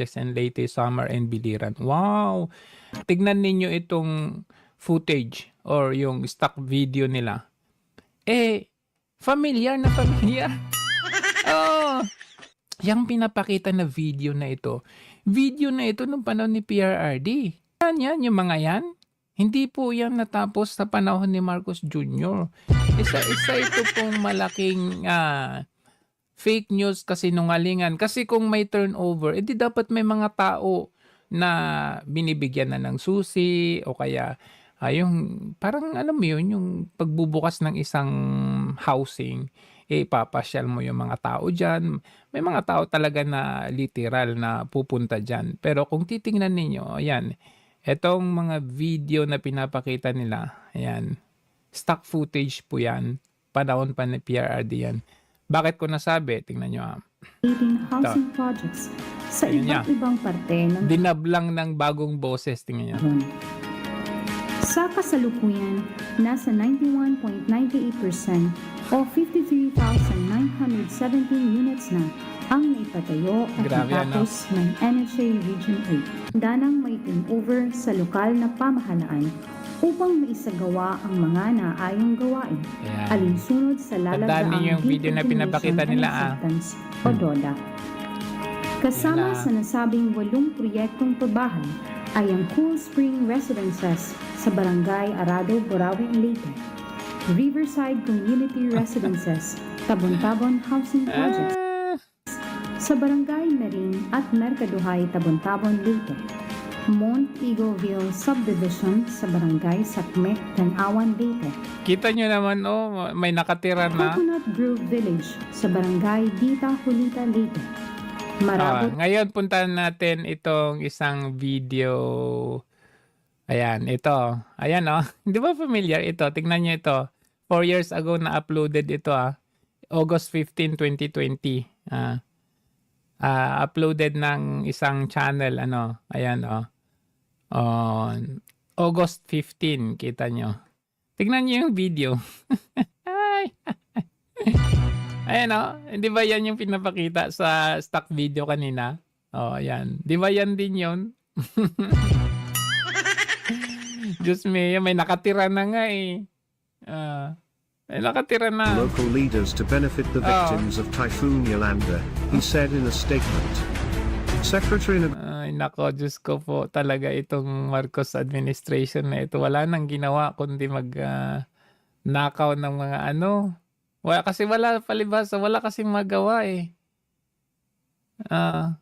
Novaliches and Leyte, Summer and Biliran. Wow! Tignan ninyo itong footage or yung stock video nila. Eh, familiar na familiar. oh, yung pinapakita na video na ito, video na ito nung panahon ni PRRD. Yan yan, yung mga yan. Hindi po yan natapos sa panahon ni Marcos Jr. Isa-isa ito pong malaking ah, fake news kasi nungalingan. Kasi kung may turnover, edi dapat may mga tao na binibigyan na ng susi o kaya ah, yung parang alam mo yun, yung pagbubukas ng isang housing, eh papasyal mo yung mga tao dyan. May mga tao talaga na literal na pupunta dyan. Pero kung titingnan ninyo, ayan, etong mga video na pinapakita nila, ayan, stock footage po yan, panahon pa ni PRRD yan. Bakit ko nasabi? Tingnan nyo ah. leading housing projects sa iba't niya. ibang parte ng Dinablang ng bagong boses. Tingnan nyo. Luzon. Sa kasalukuyan, nasa 91.98% o 53,917 units na ang naipatayo at Grabe, ano? natapos ng NHA Region 8. Danang may turnover sa lokal na pamahalaan upang maisagawa ang mga naayong gawain Ayan. alinsunod sa lalagdaang yung video na pinapakita nila, ah. Acceptance o DODA. Kasama Yan na. sa nasabing walong proyektong pabahay ay ang Cool Spring Residences sa Barangay Arado, Borawi, Leyte. Riverside Community Residences, Tabon-Tabon Housing Projects Ah, sa Barangay Marin at Mercaduhay, Tabon-Tabon, Leyte. Mount Eagleville Subdivision sa Barangay Sakme, Tanawan, Leyte. kita nyo naman, oh, may nakatira na. Coconut Grove Village sa Barangay Dita Julita, Leyte. Ah, Marabot ngayon puntahan natin itong isang video. Ayan, ito. Ayan oh. Di ba familiar ito? Tingnan nyo ito. Four years ago na uploaded ito ah. August 15, 2020. Ah. Ah, uploaded ng isang channel ano. Ayan oh. On August 15, kita nyo. Tingnan nyo yung video. Ay. Ayan o, di ba yan yung pinapakita sa stock video kanina? Oh, ayan. Di ba yan din yun? Diyos me, may nakatira na nga eh. Ah, may nakatira na. local leaders to benefit the Oh. victims of Typhoon Yolanda, he said in a statement. Secretary Nag- Ay, nako, Diyos ko po talaga itong Marcos administration na ito. Wala nang ginawa kundi mag ah, nakaw ng mga ano. Wala, kasi wala palibasa, wala kasi magawa eh. Ah.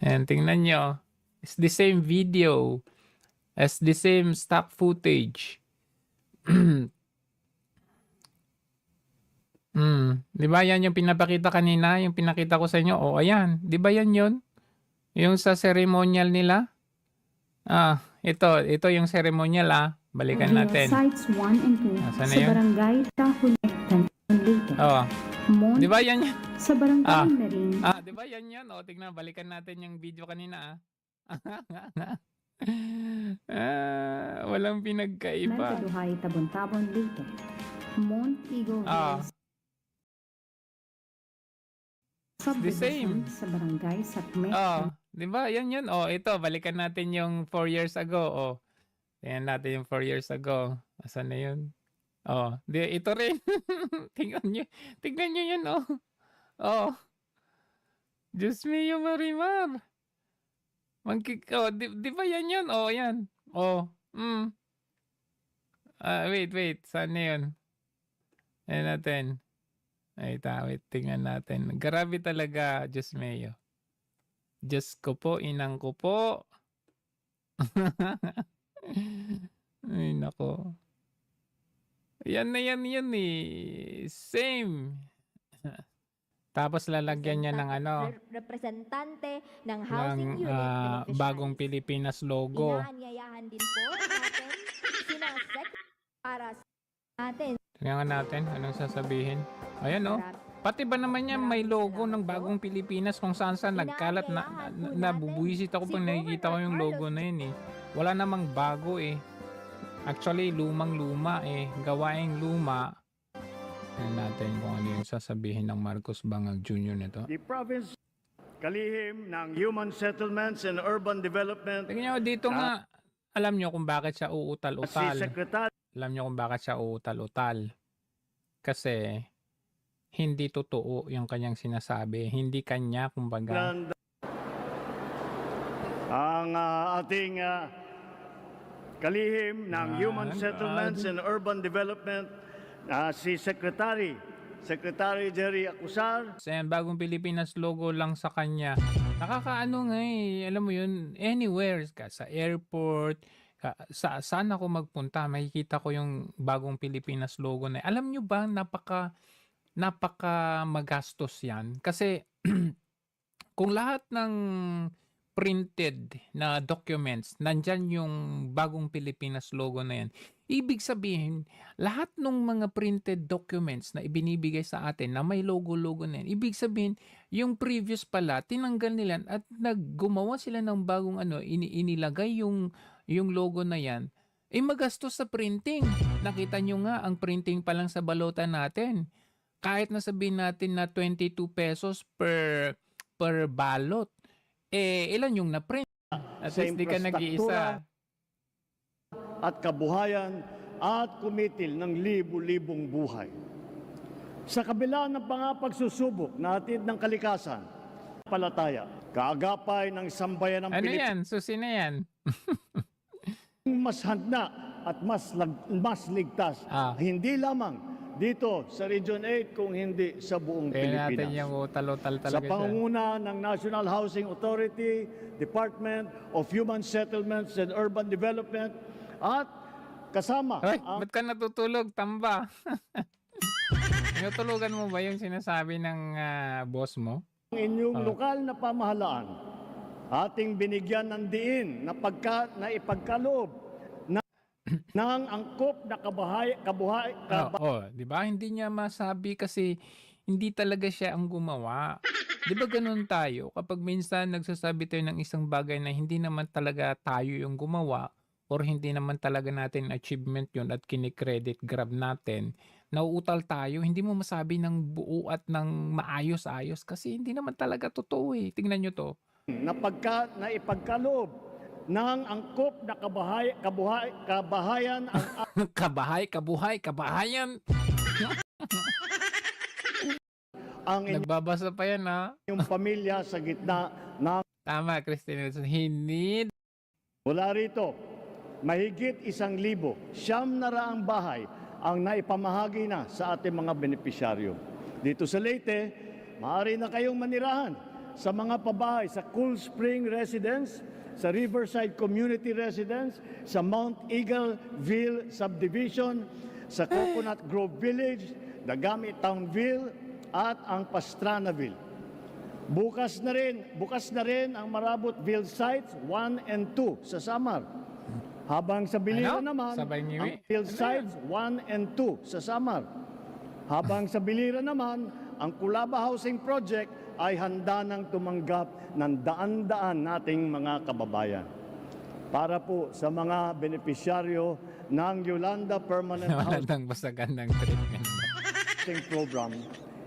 and tingnan nyo. It's the same video. It's the same stock footage. Hmm, 'di ba 'yan yung pinapakita kanina, yung pinakita ko sa inyo? Oh, ayan. 'Di ba 'yan 'yon? Yung sa ceremonial nila? Ah, ito, ito yung ceremonial ah. Balikan natin. Sites 1 and 2 Nasaan na sa yun? Barangay Tahulit, Tanawan, Leyte. Oh, Mount 'di ba 'yan 'yan? sa Barangay Ah. Marin Ah, 'di ba 'yan 'yan? Oh, tingnan, balikan natin yung video kanina ah. ah, walang pinagkaiba. Mercaduhay, Tabon-Tabon, Leyte. Mount Eagleville Ah. Subdivision same. sa Barangay Sakme, Oh, 'di ba? Yan 'yun. Oh, ito balikan natin yung 4 years ago. Oh. Tingnan natin yung 4 years ago. Asan na 'yun? Oh, di ito rin. tingnan niyo. Tingnan niyo 'yun, oh. Oh. Diyos mio Marimar. Magkik oh, di, di ba yan 'yun? Oh, yan. Oh. Mm. Ah, wait, wait. Saan na 'yun? Ayan natin. Ay, ta, wait, tingnan natin. Grabe talaga, Diyos mio. Diyos ko po, inang ko po. Ay, nako. Yan na yan yun eh. Same. Tapos lalagyan niya ng ano, Rep- representante ng ng housing unit ah, beneficiaries. bagong Pilipinas logo. Inaanyayahan din po natin sina sec para sa natin. Tingnan natin anong sasabihin. Ayan oh. Pati ba naman yan may logo ng bagong Pilipinas kung saan saan nagkalat na, na, nabubuisit ako pag nakikita ko yung logo na yun eh. Wala namang bago eh. Actually, lumang luma eh. Gawaing luma. Tingnan natin kung ano yung sasabihin ng Marcos Bangag Jr. nito. The province kalihim ng Human Settlements and Urban Development Tingnan nyo dito nga, alam nyo kung bakit siya si uutal-utal. Secretary Alam nyo kung bakit siya uutal-utal. Kasi, hindi totoo yung kanyang sinasabi. Hindi kanya, kumbaga. ng ang ah, ating ah, kalihim ng Ah, Human Settlements and Urban Development ah, si Secretary Secretary Jerry Acusar So yan, bagong Pilipinas logo lang sa kanya. Nakakaano nga eh, alam mo yun, anywhere, ka, sa airport, ka, sa, saan ako magpunta, makikita ko yung bagong Pilipinas logo na. Alam nyo ba, napaka, napaka magastos yan. Kasi, kung lahat ng printed na documents, nandyan yung bagong Pilipinas logo na yan, ibig sabihin, lahat ng mga printed documents na ibinibigay sa atin na may logo-logo na yan, ibig sabihin, yung previous pala, tinanggal nila at naggumawa sila ng bagong ano, ini inilagay yung, yung logo na yan, eh magastos sa printing. Nakita nyo nga, ang printing pa lang sa balota natin. Kahit na sabihin natin na 22 pesos per per balot, eh ilan yung na-print? At Sa least di ka nag-iisa. At kabuhayan at kumitil ng libu-libong buhay. Sa kabila ng mga pagsusubok natin ng kalikasan, palataya, kaagapay ng sambayan ng Ano Pilipinas, yan? Susi na yan. mas handa at mas lag- mas ligtas. Ah. Hindi lamang dito sa Region 8 kung hindi sa buong Kaya natin Pilipinas. yung utal-utal Sa talaga siya. pangunguna ng National Housing Authority, Department of Human Settlements and Urban Development at kasama Ay, ang ba't ka natutulog? Tamba. Tinutulugan mo ba yung sinasabi ng ah, boss mo? inyong Ah. lokal na pamahalaan. Ating binigyan ng diin na pagka na ipagkaloob na ng angkop na kabahay kabuhay Oo, oh, di ba? Hindi niya masabi kasi hindi talaga siya ang gumawa. Di ba ganun tayo? Kapag minsan nagsasabi tayo ng isang bagay na hindi naman talaga tayo yung gumawa or hindi naman talaga natin achievement yun at kinikredit grab natin, nauutal tayo, hindi mo masabi ng buo at ng maayos-ayos kasi hindi naman talaga totoo eh. Tingnan nyo to. na pagka na ipagkaloob ng angkop na kabahay kabuhay kabahayan ang kabahay, kabuhay, kabahayan. ang inyong Nagbabasa pa yan ha. pamilya sa gitna ng Tama, Christine Wilson. Hindi Mula rito, mahigit isang libo, siyam na raang bahay ang naipamahagi na sa ating mga benepisyaryo. Dito sa Leyte, maaari na kayong manirahan sa mga pabahay sa Cool Spring Residence, sa Riverside Community Residence, sa Mount Eagleville Subdivision, sa Coconut Grove Village, Dagami Townville, at ang Pastranaville. Bukas na rin, bukas na rin ang Marabotville sites 1 and 2 sa Samar. Habang sa Bilira Ano? naman, Sabay ngiwi? ang Ano sites 1 and 2 sa Samar. Habang sa Bilira naman, ang Kulaba Housing Project ay handa nang tumanggap ng daan-daan nating mga kababayan. Para po sa mga benepisyaryo ng Yolanda Permanent wala Housing nang basagan ng treatment. Program,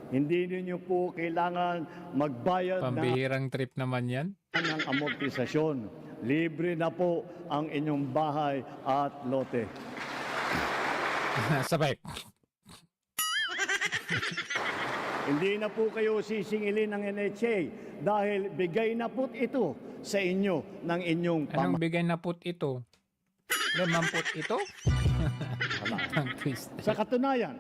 hindi ninyo po kailangan magbayad ng Pambihirang trip naman yan. ng amortisasyon. Libre na po ang inyong bahay at lote. Sabay. Hindi na po kayo sisingilin ng NHA dahil bigay na po ito sa inyo ng inyong Anong bigay na put ito? Lemang put ito? Sa katunayan,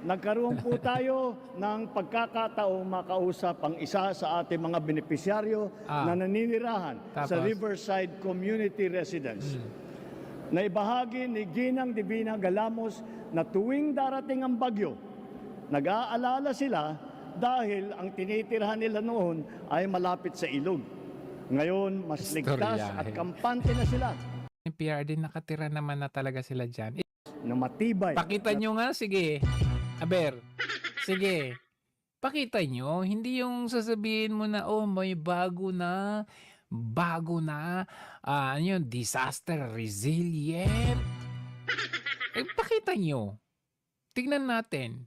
nagkaroon po tayo ng pagkakataong makausap ang isa sa ating mga benepisyaryo Ah. na naninirahan sa Tapos? Riverside Community Residence. Naibahagi ni Ginang Divina Galamos na tuwing darating ang bagyo, nag-aalala sila dahil ang tinitirhan nila noon ay malapit sa ilog. Ngayon, mas ligtas at kampante na sila Yung PRD nakatira naman na talaga sila dyan. Na matibay. Pakita nyo nga, sige. Aber, sige. Pakita nyo, hindi yung sasabihin mo na, oh, may bago na, bago na, ah, ano yun, disaster resilient. Eh, pakita nyo. Tignan natin.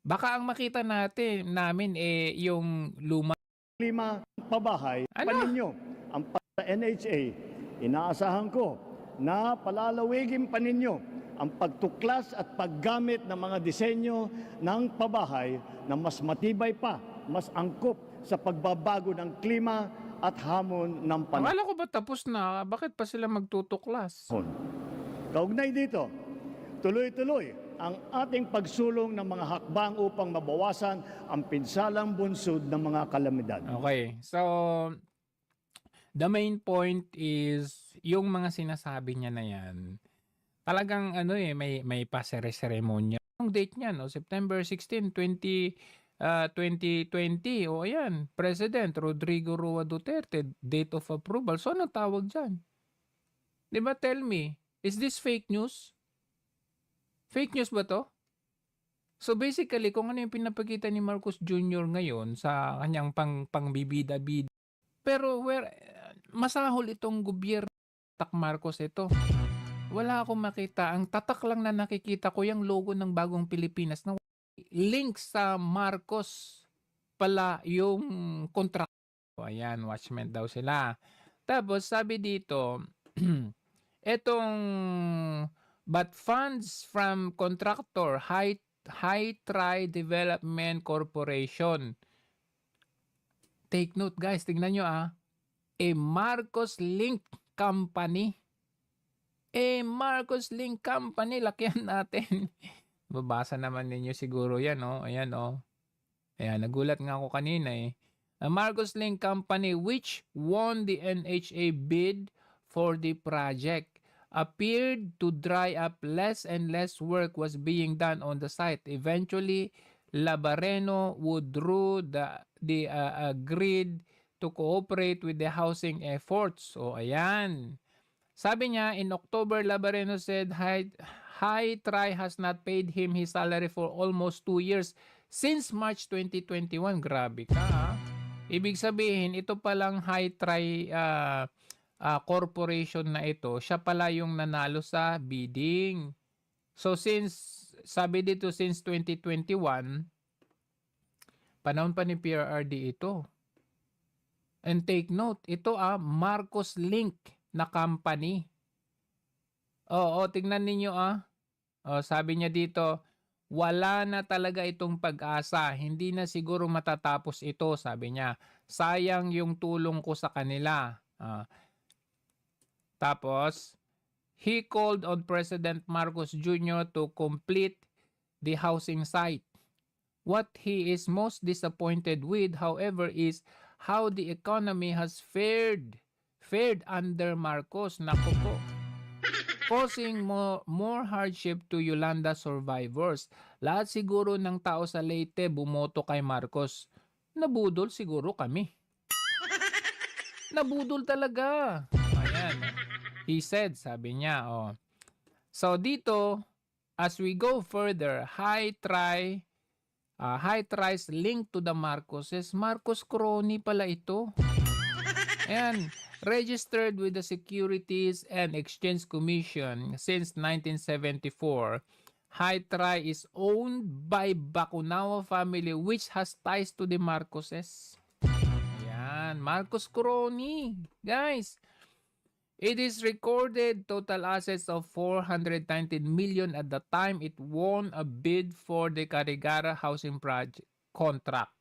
Baka ang makita natin, namin, eh, yung luma klima pabahay Ano? pa ninyo. Ang pa- NHA, inaasahan ko na palalawigin pa ninyo ang pagtuklas at paggamit ng mga disenyo ng pabahay na mas matibay pa, mas angkop sa pagbabago ng klima at hamon ng panahon. Akala ko ba tapos na? Bakit pa sila magtutuklas? Kaugnay dito, tuloy-tuloy ang ating pagsulong ng mga hakbang upang mabawasan ang pinsalang bunsod ng mga kalamidad. Okay. So, the main point is, yung mga sinasabi niya na yan, talagang ano eh, may, may pasere-seremonya. Ang date niya, no? September 16, 20, ah, 2020. O ayan, President Rodrigo Roa Duterte, date of approval. So, ano tawag dyan? Ba, tell me, is this fake news? Fake news ba to? So basically, kung ano yung pinapakita ni Marcos Jr. ngayon sa kanyang pang pangbibida-bida. Pero where masahol itong gobyerno tak Marcos ito. Wala akong makita. Ang tatak lang na nakikita ko yung logo ng bagong Pilipinas na link sa Marcos pala yung contract. Ayan, watchmen daw sila. Tapos sabi dito, etong but funds from contractor High High Try Development Corporation. Take note guys, tingnan nyo ah. A Marcos Link Company. A Marcos Link Company, lakyan natin. Babasa naman ninyo siguro yan, oh. Ayan, oh. Ayan, nagulat nga ako kanina eh. A Marcos Link Company which won the NHA bid for the project appeared to dry up less and less work was being done on the site. Eventually, Labareno withdrew the, the uh, agreed to cooperate with the housing efforts. So, ayan. Sabi niya, in October, Labareno said High, High Try has not paid him his salary for almost two years since March 2021. Grabe ka, ha? Ibig sabihin, ito palang High Try uh, uh, corporation na ito, siya pala yung nanalo sa bidding. So since, sabi dito since 2021, panahon pa ni PRRD ito. And take note, ito ah, Marcos Link na company. Oo, tingnan ninyo ah. Oh, sabi niya dito, wala na talaga itong pag-asa. Hindi na siguro matatapos ito, sabi niya. Sayang yung tulong ko sa kanila. Ah, tapos, he called on President Marcos Jr. to complete the housing site. What he is most disappointed with, however, is how the economy has fared fared under Marcos. Naku po. Causing more, more hardship to Yolanda survivors. Lahat siguro ng tao sa Leyte bumoto kay Marcos. Nabudol siguro kami. Nabudol talaga. Ayan. He said, sabi niya, oh. So dito, as we go further, high try, uh, high tries link to the Marcoses. Marcos crony pala ito. Ayan. Registered with the Securities and Exchange Commission since 1974, High Try is owned by Bacunawa family which has ties to the Marcoses. Ayan, Marcos Crony. Guys, It is recorded total assets of 419 million at the time it won a bid for the Carigara housing project contract.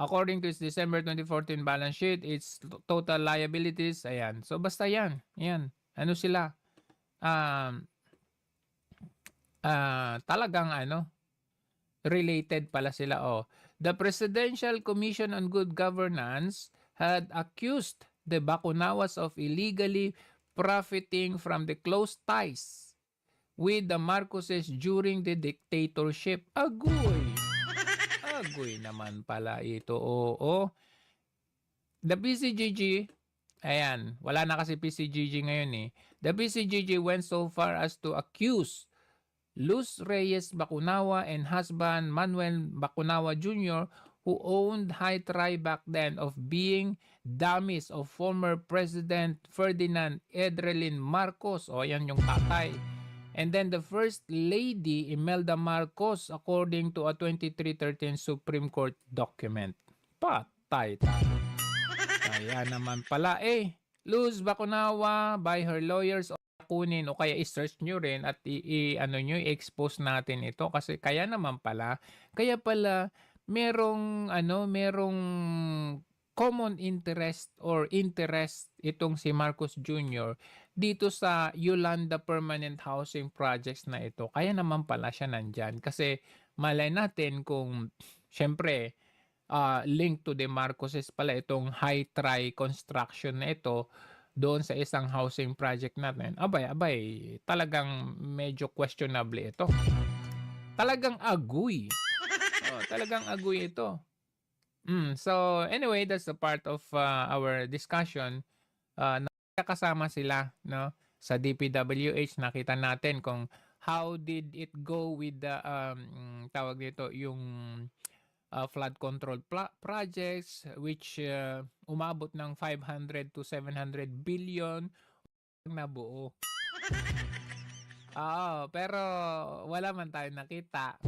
According to its December 2014 balance sheet, its total liabilities, ayan. So basta yan, yan. Ano sila? Um, ah, talagang ano, related pala sila. Oh. The Presidential Commission on Good Governance had accused the Bakunawas of illegally profiting from the close ties with the Marcoses during the dictatorship. Agoy! Agoy naman pala ito. Oo. The PCGG, ayan, wala na kasi PCGG ngayon eh. The PCGG went so far as to accuse Luz Reyes Bacunawa and husband Manuel Bacunawa Jr. who owned High Try back then of being dummies of former President Ferdinand Edrelin Marcos. O yan yung tatay. And then the First Lady Imelda Marcos according to a 2313 Supreme Court document. Patay tayo. Ayan naman pala. Eh, Luz Bakunawa by her lawyers o kunin o kaya i-search nyo rin at i, i- ano nyo, i-expose natin ito kasi kaya naman pala. Kaya pala merong ano, merong common interest or interest itong si Marcos Jr. dito sa Yolanda Permanent Housing Projects na ito. Kaya naman pala siya nandyan kasi malay natin kung syempre ah, link to the Marcoses pala itong high try construction na ito doon sa isang housing project natin. Abay, abay, talagang medyo questionable ito. Talagang agoy. Oh, talagang agoy ito. Mm, so anyway, that's the part of uh, our discussion. Uh, nakakasama sila no sa DPWH nakita natin kung how did it go with the um, tawag dito yung uh, flood control projects which uh, umabot ng 500 to 700 billion na buo. Oo, pero wala man tayo nakita.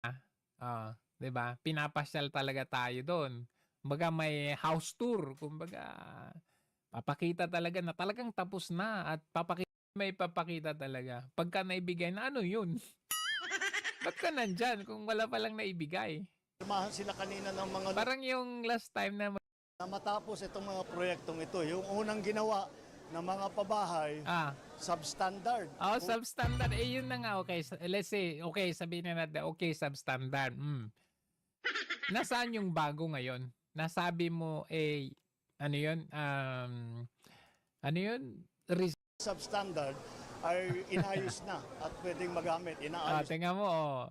Ah, ah, 'di ba? Pinapasyal talaga tayo doon. Kumbaga may house tour, kumbaga papakita talaga na talagang tapos na at papakita may papakita talaga. Pagka naibigay na ano 'yun? Ba't ka nandyan kung wala pa lang naibigay? Pirmahan sila kanina ng mga Parang yung last time na na matapos itong mga proyektong ito. Yung unang ginawa ng mga pabahay, ah, substandard. oh, substandard. Eh, yun na nga. Okay, let's say, okay, sabihin na natin, okay, substandard. Mm. Nasaan yung bago ngayon? Nasabi mo, eh, ano yun? Um, ano yun? Res- substandard ay inayos na at pwedeng magamit. ah, Inaayos tingnan mo, oh.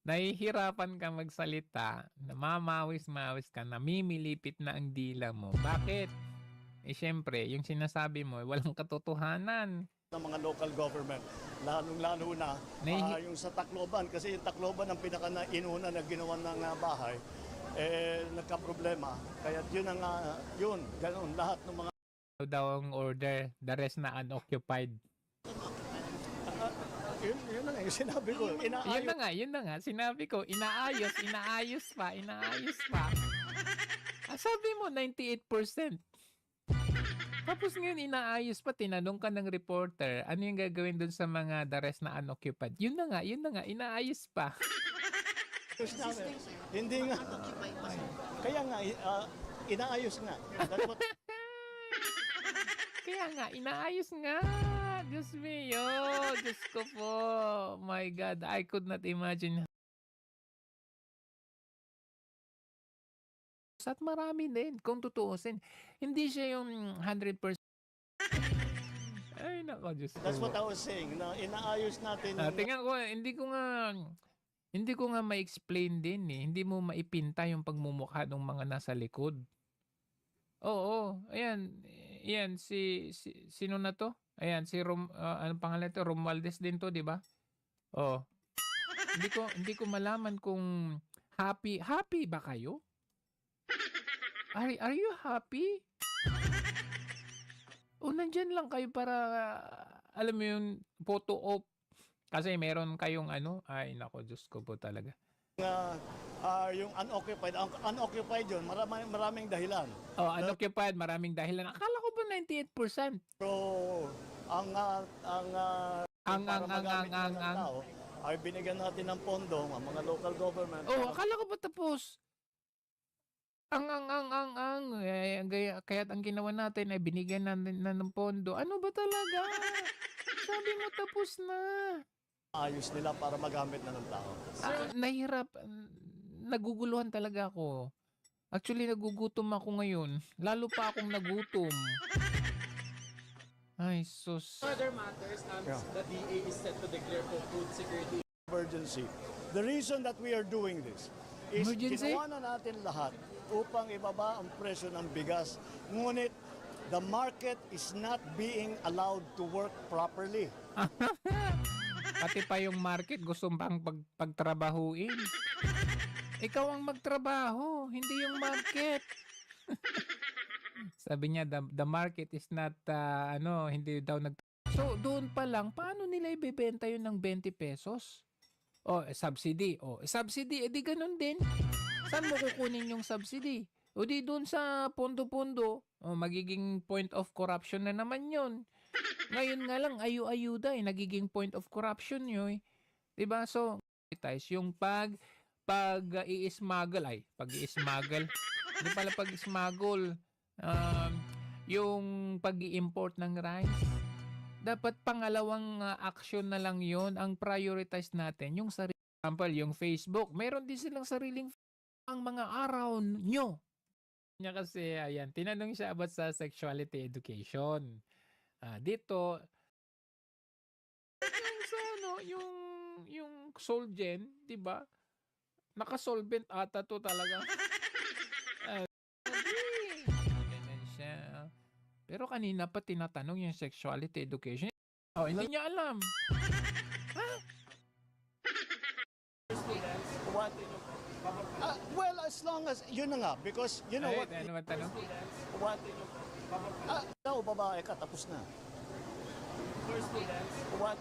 Nahihirapan ka magsalita, namamawis-mawis ka, namimilipit na ang dila mo. Bakit? Eh, syempre, yung sinasabi mo, walang katotohanan. ng mga local government. Lalong-lalo na ah, yung sa Tacloban. Kasi yung Tacloban ang pinaka na inuna na ginawa ng ah, bahay, eh, nagka-problema. Kaya yun ang, ah, yun, ganun, lahat ng mga daw ang order, the rest na unoccupied. yun, yun na nga yung sinabi ko. Yun Inaayos na nga, yun na nga. Sinabi ko, inaayos, inaayos pa, inaayos pa. Ah, sabi mo, 98%. Tapos ngayon, inaayos pa. Tinanong ka ng reporter, ano yung gagawin dun sa mga the rest na unoccupied? Yun na nga, yun na nga, inaayos pa. Hindi nga. Kaya nga, ah, inaayos nga. That's what Kaya nga, inaayos nga. Diyos mio, Diyos ko po. My God, I could not imagine. At marami din, kung tutuusin. Hindi siya yung 100%. Ay, nako, Diyos ko. That's what. I was saying, na inaayos natin. Ah, tingnan ko, hindi ko nga, hindi ko nga ma-explain din eh. Hindi mo maipinta yung pagmumukha ng mga nasa likod. Oo, ayan, ayan, si, si, sino na to? Ayan, si Rom, ah, ano pangalan to? Romualdez din to, di ba? Oh. hindi ko, hindi ko malaman kung happy, happy ba kayo? Are, are you happy? O nandyan lang kayo para, alam mo yung photo op. Kasi meron kayong ano, ay nako, Diyos ko po talaga. ah, ah, yung unoccupied. Ang unoccupied yun, maraming, maraming dahilan. Oh, unoccupied, maraming dahilan. Akala ko ba 98%? Pero ang ah, ang ah, Ang, ang, ang, ang, ang, ng ang. ay binigyan natin ng pondo ang mga local government. Oh, akala ko ba tapos? Ang, ang, ang, ang, ang. Eh, ang gaya, kaya't ang ginawa natin ay binigyan natin na ng pondo. Ano ba talaga? Sabi mo tapos na. ayos nila para magamit na ng tao. Ah, nahirap. Naguguluhan talaga ako. Actually, nagugutom ako ngayon. Lalo pa akong nagutom. Ay, sus. Other matters, um, Yeah. the DA is set to declare for food security Emergency. The reason that we are doing this is Emergency? ginawa na natin lahat upang ibaba ang presyo ng bigas. Ngunit the market is not being allowed to work properly. Pati pa yung market gusto pang pag, pagtrabahuin. Ikaw ang magtrabaho, hindi yung market. Sabi niya, the, the market is not, uh, ano, hindi daw nag... So, doon pa lang, paano nila ibebenta yun ng 20 pesos? O, eh, subsidy. O, eh, subsidy, edi ganun din. Saan mo kukunin yung subsidy? O di doon sa pondo-pondo, o magiging point of corruption na naman yun. Ngayon nga lang, ayu-ayuda eh, nagiging point of corruption yun eh. Diba? So, guys, yung pag pag uh, i-smuggle ay pag i-smuggle hindi pala pag smuggle um, yung pag import ng rice dapat pangalawang uh, action na lang yon ang prioritize natin yung sarili example yung Facebook meron din silang sariling ang mga araw nyo niya kasi ayan tinanong siya about sa sexuality education Ah, dito yung sa ano yung yung Solgen, 'di ba? Naka-solvent ata to talaga. Ah, siya. Pero kanina pa tinatanong yung sexuality education. Oh, hindi niya alam. What? Ah, well, as long as, yun na nga, because you know Ay, what? ano tanong? what ah, ikaw, babae ka, tapos na. What?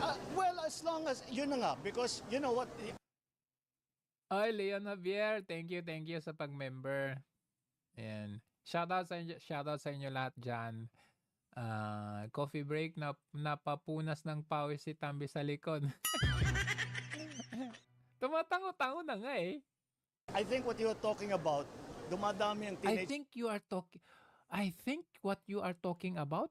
Ah, well, as long as, yun na nga, because you know what? Ay, Leon Javier, thank you, thank you sa pag-member. Ayan. Shoutout sa inyo, shoutout sa inyo lahat diyan. Ah, coffee break na napapunas ng pawis si Tambi sa likod. Tumatango-tango na nga eh. I think what you are talking about, dumadami ang I teenage think you are talking I think what you are talking about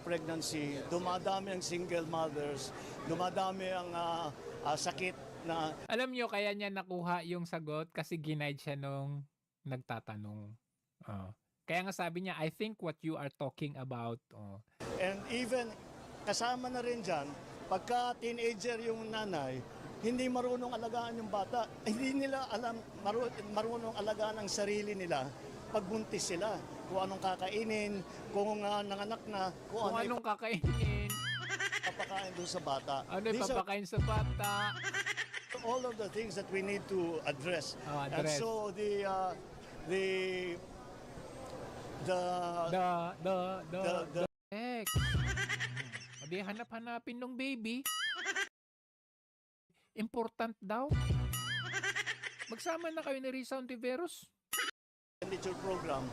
pregnancy, dumadami ang single mothers, dumadami ang ah, ah, sakit na Alam nyo, kaya niya nakuha yung sagot kasi ginaid siya nung nagtatanong. Oh. Kaya nga sabi niya, I think what you are talking about. Oh. And even kasama na rin dyan, pagka teenager yung nanay, hindi marunong alagaan yung bata. Hindi nila alam, maru- marunong alagaan ang sarili nila pagbuntis sila. Kung anong kakainin, kung ah, nanganak na, kung, Kung ano anong kakainin, ipapakain doon sa bata. ano are ipapakain sa bata. all of the things that we need to address. Oh, And address. so the, uh, the, the, The, the, the, the, the, Ex. O di hanap-hanapin nung baby. Important daw. Magsama na kayo ni Risa Ontiveros. expenditure program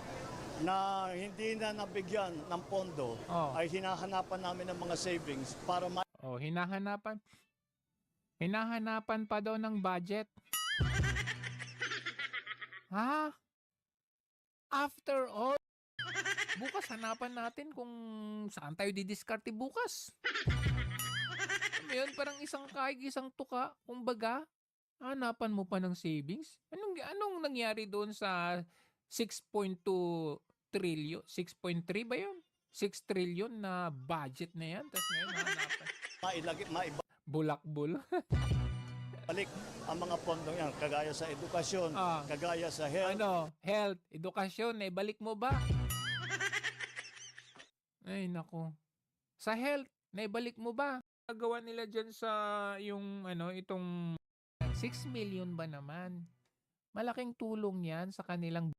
na hindi na nabigyan ng pondo Oh. ay hinahanapan namin ng mga savings para ma- Oh, hinahanapan. Hinahanapan pa daw ng budget. ha? After all, bukas hanapan natin kung saan tayo didiskarte bukas. Mo yun, parang isang kaig, isang tuka. Kumbaga, hanapan mo pa ng savings. Anong, anong nangyari doon sa 6.2 trillion? 6.3 ba yun? 6 trillion na budget na yan. Tapos ngayon, hanapan. mailagay, Bulakbul. maibalik ang mga pondo yan, kagaya sa edukasyon, Ah. kagaya sa health. ano, health, edukasyon, naibalik mo ba? Ay, nako. Sa health, naibalik mo ba? Nagawa nila dyan sa yung ano, itong 6 million ba naman? Malaking tulong yan sa kanilang